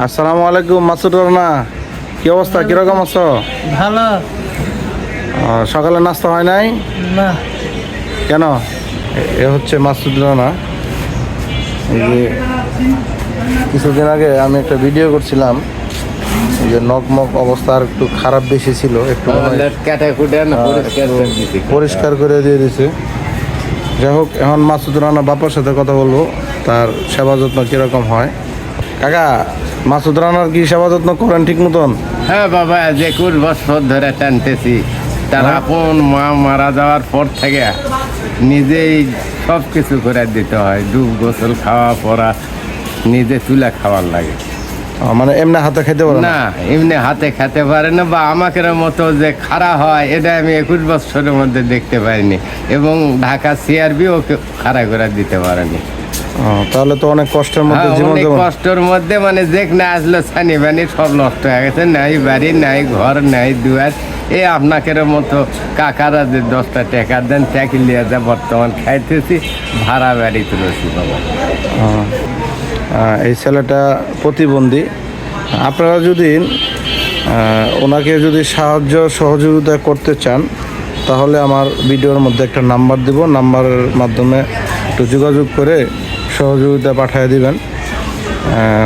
আসসালামু আলাইকুম মাসুদ রানা। কি অবস্থা? কীরকম আছো? ভালো। সকালে নাস্তা হয় নাই? না। কেন? এ- হচ্ছে মাসুদ রানা। যে কিছুদিন আগে আমি একটা ভিডিও করছিলাম যে নকমক অবস্থা আর একটু খারাপ বেশি ছিল একটু পরিষ্কার করে দিয়ে দিছে যাই হোক এখন মাসুদ রানা বাবার সাথে কথা বলব তার সেবা যত্ন কীরকম হয়। কাকা মাসুদ রানার কি সেবা যত্ন করেন ঠিক মতন? হ্যাঁ বাবা যে কুড়ি বছর ধরে টানতেছি তার আপন মা মারা যাওয়ার পর থেকে নিজেই সব কিছু করে দিতে হয়। ডুব গোসল খাওয়া পড়া নিজে তুলে খাওয়ার লাগে। মানে এমনি হাতে খেতে পারেন না? এমনি হাতে খেতে পারে না বা আমাকে মতো যে খাড়া হয় এটা আমি একুশ বছরের মধ্যে দেখতে পারিনি এবং ঢাকা সিআরবি ওকে খাড়া করে দিতে পারেনি। তাহলে তো অনেক কষ্টের মধ্যে হ্যাঁ, জীবন অনেক কষ্টের মধ্যে মানে আসলো ছানি বানি সব নষ্ট হয়ে গেছে। নাই বাড়ি নাই ঘর নাই দুয়ার। এই মতো কাকারা যে দশটা টাকা দেন চাকরি নিয়ে যা বর্তমান খাইতেছি ভাড়া বাড়ি তুলেছি বাবা। এই ছেলেটা প্রতিবন্ধী। আপনারা যদি ওনাকে যদি সাহায্য সহযোগিতা করতে চান তাহলে আমার ভিডিওর মধ্যে একটা নাম্বার দিব। নাম্বারের মাধ্যমে একটু যোগাযোগ করে সহযোগিতা পাঠিয়ে দিবেন।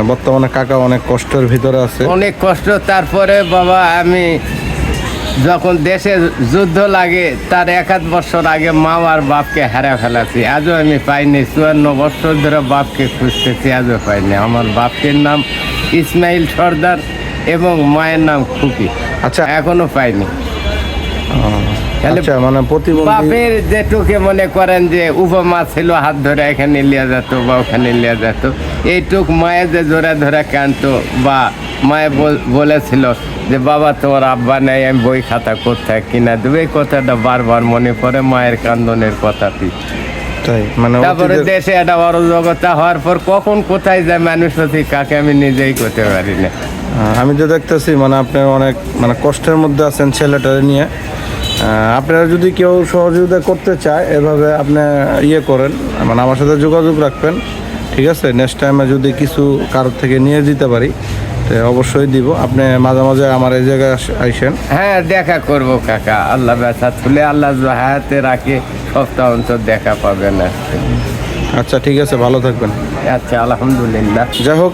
বর্তমানে কাকা অনেক কষ্টের ভিতরে আছে। অনেক কষ্ট তারপরে বাবা আমি যখন দেশে যুদ্ধ লাগে তার এক আধ বছর আগে মা আর বাপকে হারা ফেলাছি। আজও আমি পাইনি চুয়ান্ন বছর ধরে বাপকে খুঁজতেছি আজও পাইনি। আমার বাপটির নাম ইসমাইল সর্দার এবং মায়ের নাম খুকি। আচ্ছা। এখনও পাইনি। আচ্ছা মানে প্রতিবন্ধী বাপের যেটুকে মনে করেন যে উপমা ছিল হাত ধরে এখানে লিয়া যেত বা ওখানে লিয়া যেত এইটুক যে ধরে কানতো বা মায়ে বলেছিল যে বাবা তোমার আব্বা নেই আমি বই খাতা কোথায় কিনা দেবে? এই কথাটা বারবার মনে পড়ে মায়ের কান্দনের কথাটি। মানে তারপরে দেশে একটা অরাজকতা হওয়ার পর কখন কোথায় যায় মানুষ হচ্ছে কাকে আমি নিজেই করতে পারি না। আমি তো দেখতেছি মানে আপনি অনেক মানে কষ্টের মধ্যে আছেন ছেলেটারে নিয়ে। আপনারা যদি কেউ সহযোগিতা করতে চায় এভাবে আপনি ইয়ে করেন মানে আমার সাথে যোগাযোগ রাখবেন ঠিক আছে? নেক্সট টাইমে যদি কিছু কারোর থেকে নিয়ে দিতে পারি তো অবশ্যই দিব। আপনি মাঝে মাঝে আমার এই জায়গায় আইসেন। হ্যাঁ দেখা করব কাকা। আল্লাহ ব্যথা তুলে আল্লাহ হায়াতে রাখে সপ্তাহ অন্তর দেখা পাবেন আচ্ছা ঠিক আছে ভালো থাকবেন। আচ্ছা আলহামদুলিল্লাহ। যাই হোক।